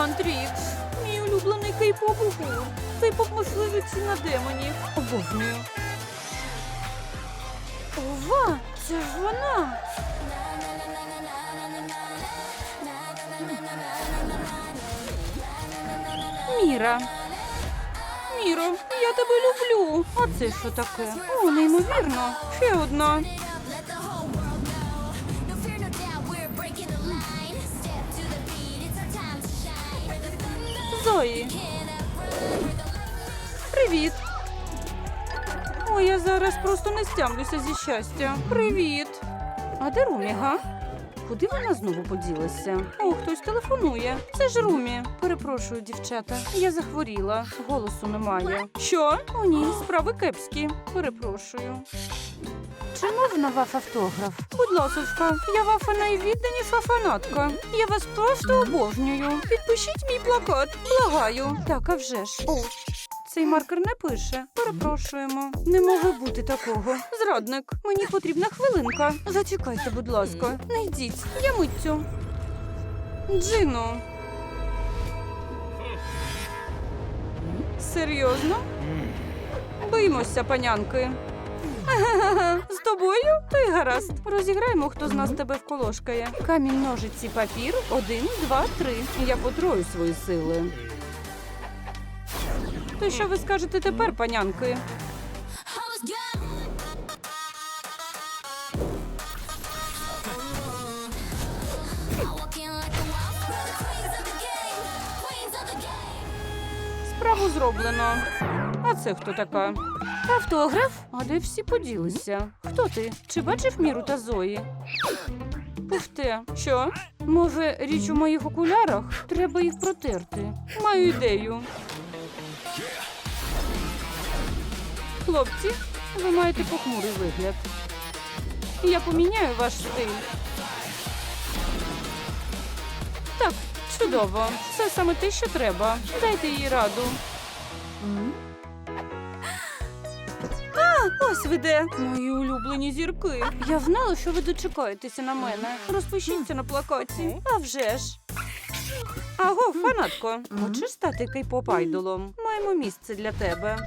Гантрікс, мій улюблений кей-поп гурт. Кей-поп мисливиці на демонів. Обожнюю. Ова, це ж вона. Міра. Міро, я тебе люблю. А це що таке? О, неймовірно. Ще одна. The Привіт. Ой, я зараз просто не стямлюся зі щастя. Привіт. А де Румі, га? Куди вона знову поділася? О, хтось телефонує. Це ж Румі. Перепрошую, дівчата. Я захворіла. Голосу немає. Що? О, ні, справи кепські. Перепрошую. Чи можна ваф автограф? Будь ласочка, я вафа найвідданіша фанатка. Я вас просто обожнюю. Підпишіть мій плакат. Благаю. Так, а вже ж. О, цей маркер не пише. Перепрошуємо. Не може бути такого. Зрадник, мені потрібна хвилинка. Зачекайте, будь ласка. Не йдіть, я миттю. Джино. Серйозно? Боїмося, панянки. З тобою? То й гаразд. Розіграємо, хто з нас тебе вколошкає. Камінь, ножиці, папір. Один, два, три. Я потрою свої сили. То що ви скажете тепер, панянки? Справу зроблено. А це хто така? Автограф? А де всі поділися? Хто ти? Чи бачив Міру та Зої? Пуфте, що? Може, річ у моїх окулярах? Треба їх протерти. Маю ідею. Хлопці, ви маєте похмурий вигляд. Я поміняю ваш стиль. Так, чудово. Це саме те, що треба. Дайте їй раду. А, ось ви де. Мої улюблені зірки. Я знала, що ви дочекаєтеся на мене. Розпишіться на плакаті. А вже ж. Аго, фанатко, хочеш стати кей-поп айдолом? Маємо місце для тебе.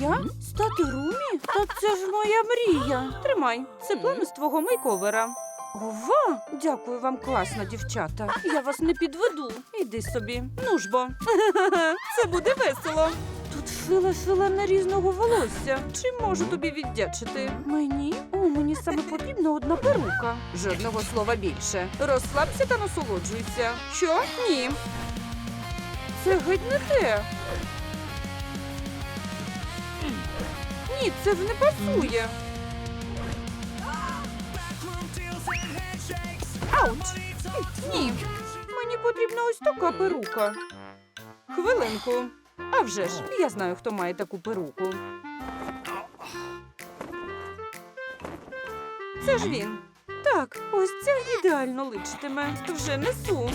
Я? Стати Румі? Та це ж моя мрія. Тримай, це план з твого мейковера. Ова! Дякую вам, класно, дівчата. Я вас не підведу. Іди собі. Ну ж бо. Це буде весело. Тут шила шилена різного волосся. Чим можу тобі віддячити? Мені? О, мені саме потрібна одна перука. Жодного слова більше. Розслабся та насолоджуйся. Що? Ні. Це геть не те. Ні, це не пасує. Ауч! Ні, мені потрібна ось така перука. Хвилинку. А вже ж, я знаю, хто має таку перуку. Це ж він. Так, ось ця ідеально личитиме. Вже несу.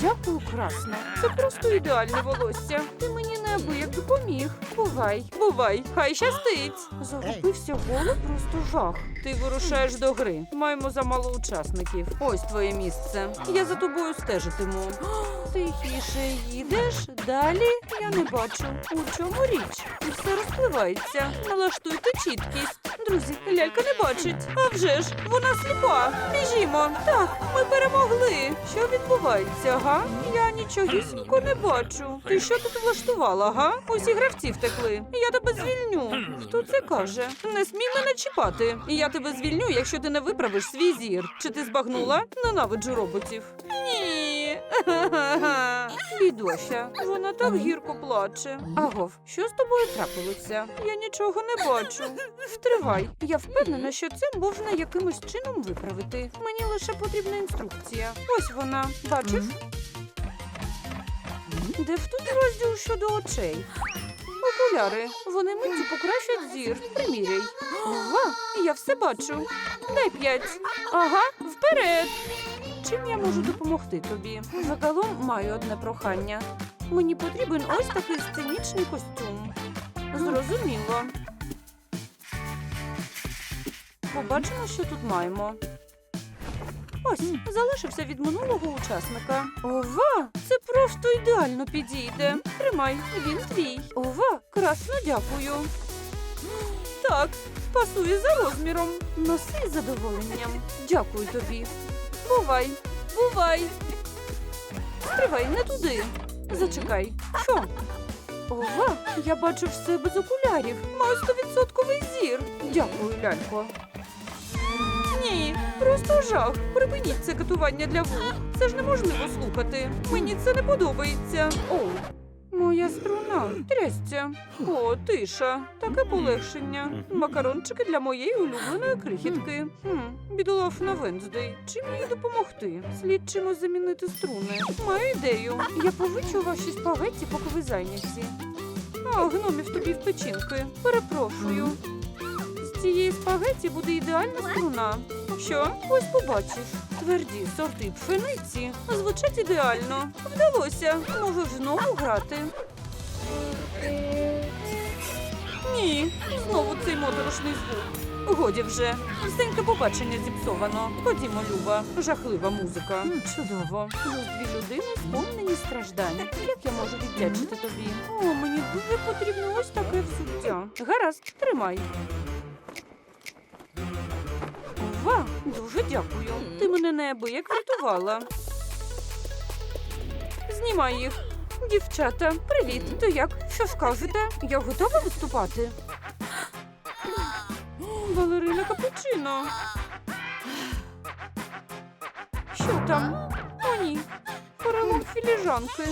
Дякую, красно. Це просто ідеальне волосся. Ти мені неабияк допоміг. Бувай, бувай, хай щастить. Загубився голод, просто жах. Ти вирушаєш до гри. Маємо замало учасників. Ось твоє місце. Я за тобою стежитиму. Тихіше їдеш. Далі я не бачу. У чому річ? Все розпливається. Налаштуйте чіткість. Друзі, лялька не бачить. А вже ж, вона сліпа. Біжімо. Так, ми перемогли. Що відбувається, га? Я нічогісінько не бачу. Ти що тут влаштувала, га? Усі гравці втекли. Я тебе звільню. Хто це каже? Не смій мене чіпати. Я тебе звільню, якщо ти не виправиш свій зір. Чи ти збагнула? Ненавиджу роботів. Ні. Бідося, вона так гірко плаче. Агов, що з тобою трапилося? Я нічого не бачу. Втривай. Я впевнена, що це можна якимось чином виправити. Мені лише потрібна інструкція. Ось вона. Бачиш? Де в тут розділ щодо очей? Окуляри. Вони миттю покращать зір. Приміряй. Ова, я все бачу. Дай п'ять. Ага, вперед. Чим я можу допомогти тобі? Загалом маю одне прохання. Мені потрібен ось такий сценічний костюм. Зрозуміло. Побачимо, що тут маємо. Ось, залишився від минулого учасника. Ова, це просто ідеально підійде. Тримай, він твій. Ова, красно дякую. Так, пасує за розміром. Носи з задоволенням. Дякую тобі. Бувай, бувай. Стривай, не туди. Зачекай. Що? Ова, я бачу все без окулярів. Маю стовідсотковий зір. Дякую, лялько. Просто жах. Припиніть це катування для вух. Це ж неможливо слухати. Мені це не подобається. О, моя струна. Трясця. О, тиша. Таке полегшення. Макарончики для моєї улюбленої крихітки. Хм, бідолафна Венздей. Чим їй допомогти? Слід чимось замінити струни. Маю ідею. Я повичу ваші спагетті, поки ви зайняті. А, гномів тобі в печінки. Перепрошую. З цієї спагеті буде ідеальна струна. Що? Ось побачиш. Тверді сорти пшениці звучать ідеально. Вдалося. Можеш знову грати. Ні, знову цей моторошний звук. Годі вже. Всеньке побачення зіпсовано. Ходімо, Люба. Жахлива музика. Чудово. Плюс дві людини сповнені страждань. Як я можу віддячити тобі? О, мені дуже потрібно ось таке взуття. Гаразд, тримай. Дуже дякую. Ти мене неабияк врятувала. Знімай їх. Дівчата, привіт. То як? Що скажете? Я готова виступати? Балерина капучино. Що там? О, ні. Перелом філіжанки.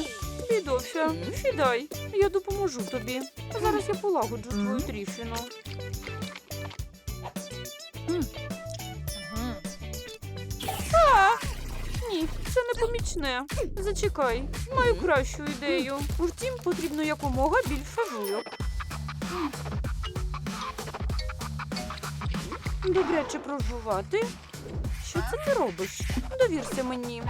Бідося, сідай. Я допоможу тобі. Зараз я полагоджу твою тріщину. Помічне. Зачекай, маю кращу ідею. Втім, потрібно якомога більше жуйок. Добряче прожувати. Що це ти робиш? Довірся мені.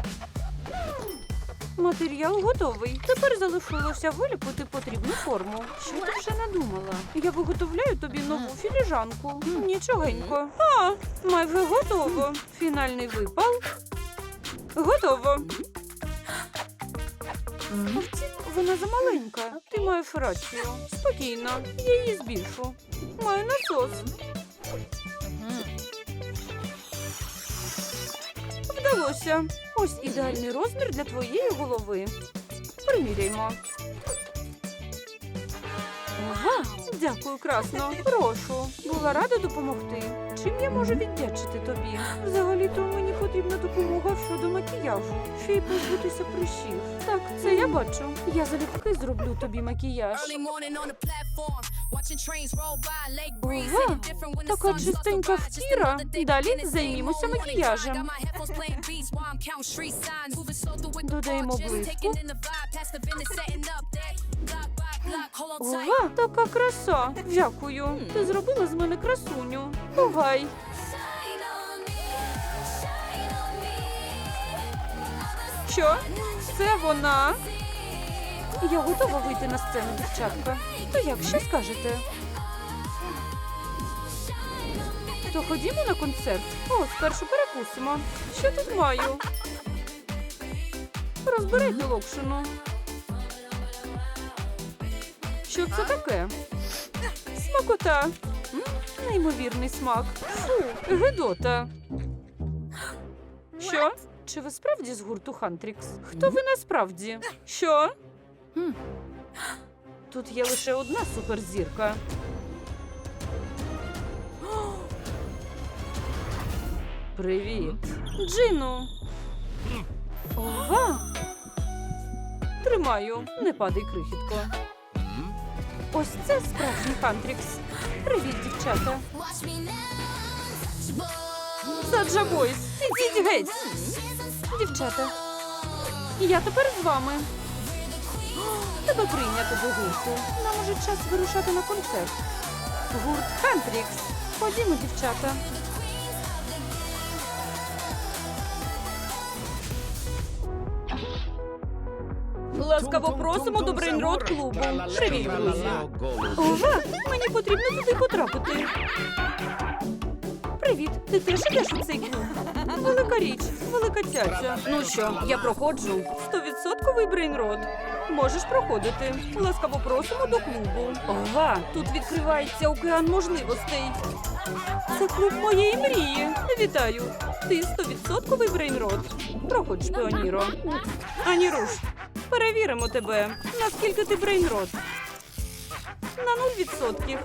Матеріал готовий. Тепер залишилося виліпити потрібну форму. Що ти вже надумала? Я виготовляю тобі нову філіжанку. Нічогенько. А, майже готово. Фінальний випал. Готово. Вона замаленька. Ти маєш рацію. Спокійно, я її збільшу. Маю насос. Вдалося. Ось ідеальний розмір для твоєї голови. Приміряймо. Ага, дякую, красно. Прошу. Була рада допомогти. Чим я можу віддячити тобі? Взагалі-то мені потрібна допомога щодо макіяжу. Ще й позбутися прищів. Так, це я бачу. Я залюбки зроблю тобі макіяж. The така чистенька шкіра. Далі займімося макіяжем. Додаємо блиску. Ова, така краса. Дякую. Ти зробила з мене красуню. Бувай. Що? Це вона? Я готова вийти на сцену, дівчатка. То як, що скажете? То ходімо на концерт. О, спершу перекусимо. Що тут маю? Розбирайте локшину. Що це таке? Смакота. Неймовірний смак. Фу, гидота. Що? Чи ви справді з гурту Хантрікс? Хто ви насправді? Що? Тут є лише одна суперзірка. Привіт. Джину. Ова. Тримаю, не падай крихітко. Ось це справжній Хантрікс. Привіт, дівчата. Саджа Бойс, ідіть геть. Дівчата, я тепер з вами. Тебе прийнято до гурту. Нам уже час вирушати на концерт. Гурт Хантрікс. Ходімо, дівчата. Ласкаво просимо до брейнрод клубу. Привіт, друзі. Ова, мені потрібно туди потрапити. Привіт, ти теж ідеш у цей клуб? Велика річ, велика цяця. Ну що, я проходжу. Стовідсотковий брейнрот. Можеш проходити. Ласкаво просимо до клубу. Ова, тут відкривається океан можливостей. Це клуб моєї мрії. Вітаю. Ти стовідсотковий брейнрот. Проходь, шпіоніро. Аніруш, перевіримо тебе. Наскільки ти брейнрот? На нуль відсотків.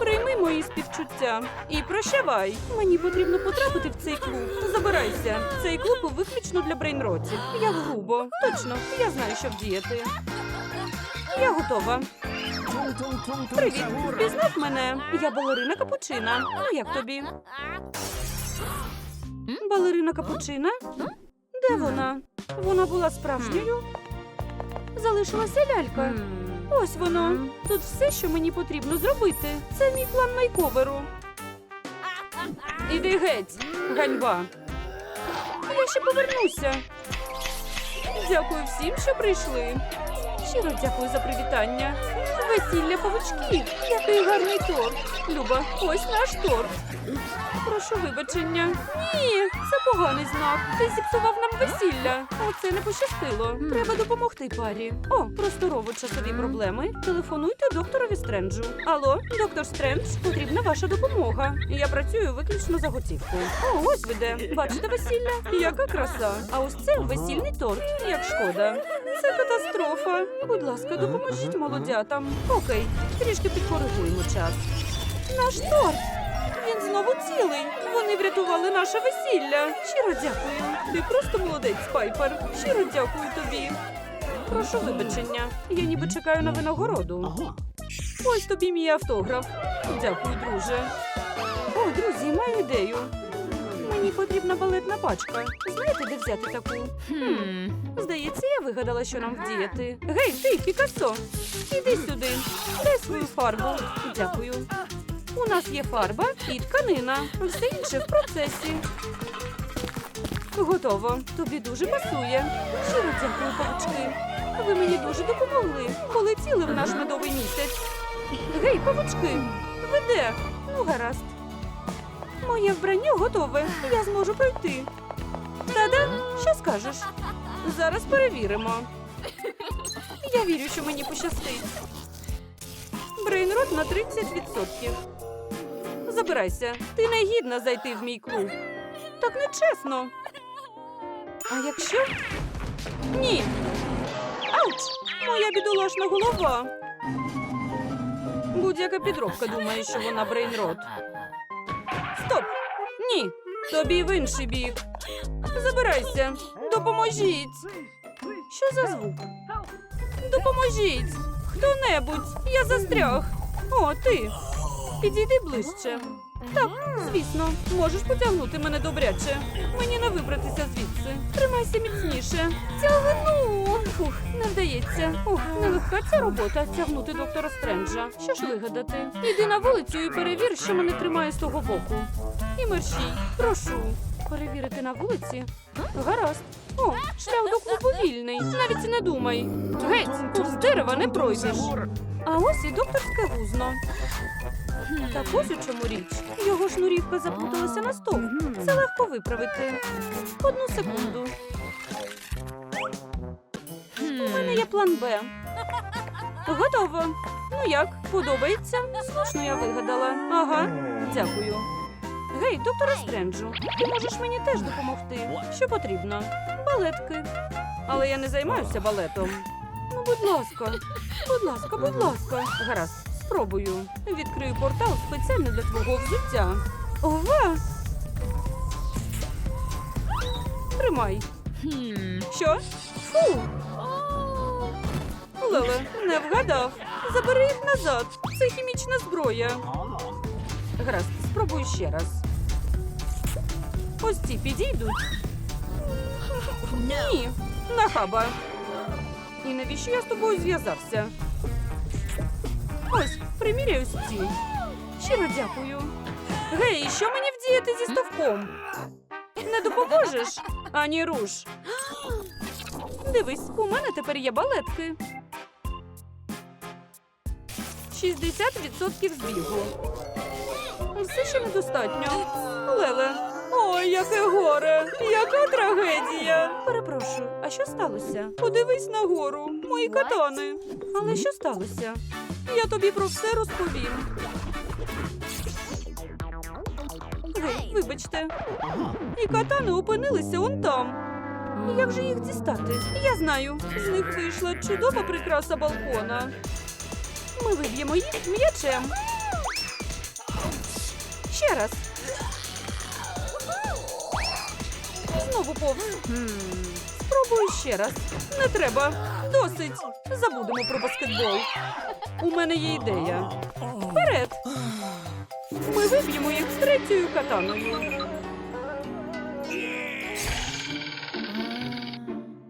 Прийми мої співчуття і прощавай. Мені потрібно потрапити в цей клуб. Забирайся. Цей клуб виключно для брейнротів. Як грубо. Точно, я знаю, що вдіяти. Я готова. Привіт, пізнав мене. Я балерина капучина. Ну як тобі? Балерина капучина? Де вона? Вона була справжньою? Залишилася лялька. Ось воно. Тут все, що мені потрібно зробити. Це мій план майковеру. Іди геть, ганьба. Я ще повернуся. Дякую всім, що прийшли. Щиро дякую за привітання. Весілля павучків. Який гарний торт. Люба, ось наш торт. Прошу вибачення. Ні, це поганий знак. Ти зіпсував нам весілля. Оце не пощастило. Треба допомогти парі. О, просторово-часові проблеми. Телефонуйте докторові Стренджу. Алло, доктор Стрендж, потрібна ваша допомога. Я працюю виключно за готівку. О, ось ви де. Бачите весілля? Яка краса. А ось це весільний торт. Як шкода. Це катастрофа. Будь ласка, допоможіть молодятам. Окей, трішки підкоригуємо час. Наш торт. Він знову цілий. Вони врятували наше весілля. Щиро дякую. Ти просто молодець, Пайпер. Щиро дякую тобі. Прошу вибачення. Я ніби чекаю на винагороду. Ось тобі мій автограф. Дякую, друже. О, друзі, маю ідею. Потрібна балетна пачка. Знаєте, де взяти таку? Хм. Здається, я вигадала, що нам вдіяти. Гей, ти, Пікассо! Іди сюди. Дай свою фарбу. Дякую. У нас є фарба і тканина. Все інше в процесі. Готово. Тобі дуже пасує. Щиро дякую, павучки. Ви мені дуже допомогли. Полетіли в наш медовий місяць. Гей, павучки, ви де? Ну, гаразд. Моє вбрання готове. Я зможу пройти. Та-да, що скажеш? Зараз перевіримо. Я вірю, що мені пощастить. Брейнрот на 30%. Забирайся. Ти не гідна зайти в мій клуб. Так нечесно. А якщо? Ні. Ауч! Моя бідолашна голова. Будь-яка підробка думає, що вона брейнрот. Стоп! Ні. Тобі в інший бік. Забирайся. Допоможіть. Що за звук? Допоможіть! Хто-небудь! Я застряг! О, ти! Підійди ближче. Так, звісно, можеш потягнути мене добряче. Мені не вибратися звідси. Тримайся міцніше. Тягну. Фух, не вдається. Ух, нелегка ця робота тягнути доктора Стренджа. Що ж вигадати? Іди на вулицю і перевір, що мене тримає з того боку. І мерщій, прошу. Перевірити на вулиці? Гаразд. О, шлях до клубу вільний. Навіть не думай. Геть, повз дерева не пройдеш. А ось і докторське гузно. Так ось у чому річ. Його шнурівка заплуталася на стовп. Це легко виправити. Одну секунду. У мене є план Б. Готово. Ну як, подобається? Слушно я вигадала. Ага, дякую. Гей, доктора Стренджу, ти можеш мені теж допомогти. Що потрібно? Балетки. Але я не займаюся балетом. Ну, будь ласка, будь ласка, будь ласка. Гаразд, спробую. Відкрию портал спеціально для твого взуття. Ова! Тримай. Що? Фу! Леле, не вгадав. Забери їх назад. Це хімічна зброя. Гаразд, спробуй ще раз. Ось ці підійдуть. Ні, нахаба. І навіщо я з тобою зв'язався? Ось, приміряй ось ці. Щиро дякую. Гей, що мені вдіяти зі стовпом? Не допоможеш? Ані руш. Дивись, у мене тепер є балетки. 60% збігу. Все ще недостатньо. Леле. Ой, яке горе! Яка трагедія! Перепрошую, а що сталося? Подивись на гору, мої катани. Але що сталося? Я тобі про все розповім. Гей, вибачте. І катани опинилися он там. Як же їх дістати? Я знаю. З них вийшла чудова прикраса балкона. Ми виб'ємо їх м'ячем. Ще раз. Знову повз. Спробую ще раз. Не треба. Досить. Забудемо про баскетбол. У мене є ідея. Вперед. Ми виб'ємо їх з третьою катаною.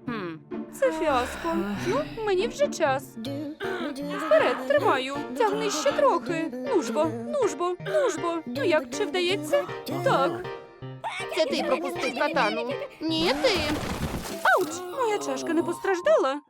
Хм, Це фіаско. Ну, мені вже час. Вперед, тримаю. Тягни ще трохи. Нужбо, нужбо, нужбо. Ну як, чи вдається? Так. Це ти пропустив катану. Ні, ти. Ауч! Моя чашка не постраждала.